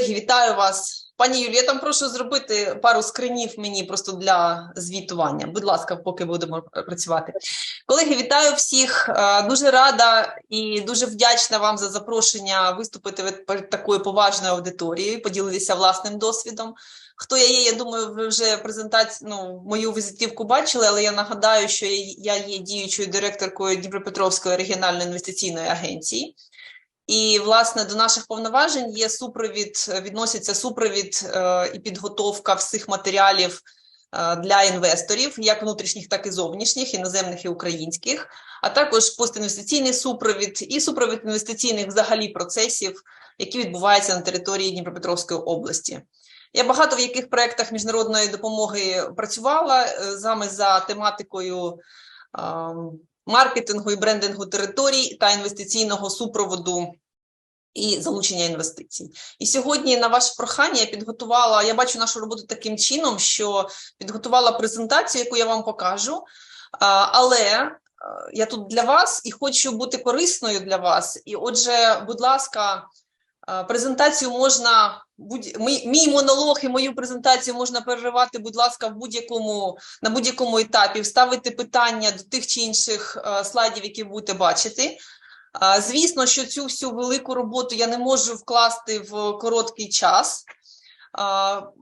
вітаю вас. Пані Юлі, я там прошу зробити пару скринів мені просто для звітування. Будь ласка, поки будемо працювати. Колеги, вітаю всіх. Е, Дуже рада і дуже вдячна вам за запрошення виступити перед такою поважною аудиторією, поділитися власним досвідом. Хто я є, я думаю, ви вже презентацію, ну, мою візитівку бачили, але я нагадаю, що я є діючою директоркою Дніпропетровської регіональної інвестиційної агенції. І, власне, до наших повноважень є супровід, е, відноситься супровід е, і підготовка всіх матеріалів е, для інвесторів, як внутрішніх, так і зовнішніх, іноземних і українських, а також постінвестиційний супровід і супровід інвестиційних взагалі процесів, які відбуваються на території Дніпропетровської області. Я багато в яких проєктах міжнародної допомоги працювала е, саме за тематикою ем, маркетингу і брендингу територій та інвестиційного супроводу і залучення інвестицій. І сьогодні на ваше прохання я підготувала, я бачу нашу роботу таким чином, що підготувала презентацію, яку я вам покажу, але е, я тут для вас і хочу бути корисною для вас. І отже, будь ласка, презентацію можна будь мій, монолог і мою презентацію можна переривати, будь ласка, в будь-якому на будь-якому етапі, вставити питання до тих чи інших е, слайдів, які будете бачити. Звісно, що цю всю велику роботу я не можу вкласти в короткий час.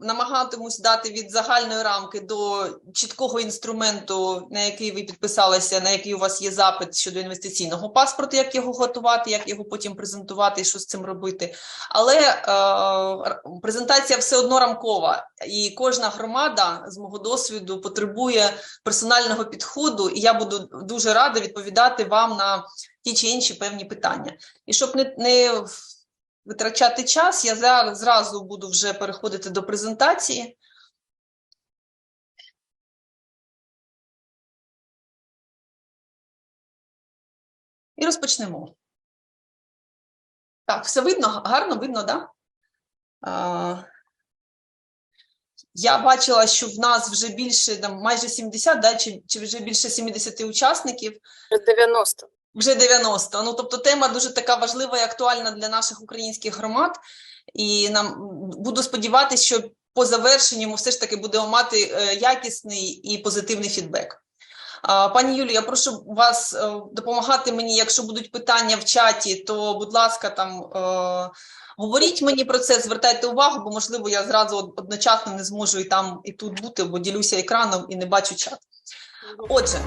Намагатимусь дати від загальної рамки до чіткого інструменту, на який ви підписалися, на який у вас є запит щодо інвестиційного паспорту, як його готувати, як його потім презентувати і що з цим робити. Але е, презентація все одно рамкова, і кожна громада з мого досвіду потребує персонального підходу, і я буду дуже рада відповідати вам на ті чи інші певні питання. І щоб не, не витрачати час, я зараз зразу буду вже переходити до презентації. І розпочнемо. Так, все видно, гарно видно, так? Да? Я бачила, що в нас вже більше, там, майже 70, да, чи, чи вже більше 70 учасників. 90. Вже 90. Ну, тобто тема дуже така важлива і актуальна для наших українських громад. І нам буду сподіватися, що по завершенню ми все ж таки будемо мати е, якісний і позитивний фідбек. Пані Юлі, я прошу вас е, допомагати мені. Якщо будуть питання в чаті, то, будь ласка, там е, говоріть мені про це, звертайте увагу, бо можливо я зразу одночасно не зможу і там, і тут бути, бо ділюся екраном і не бачу чат. Отже,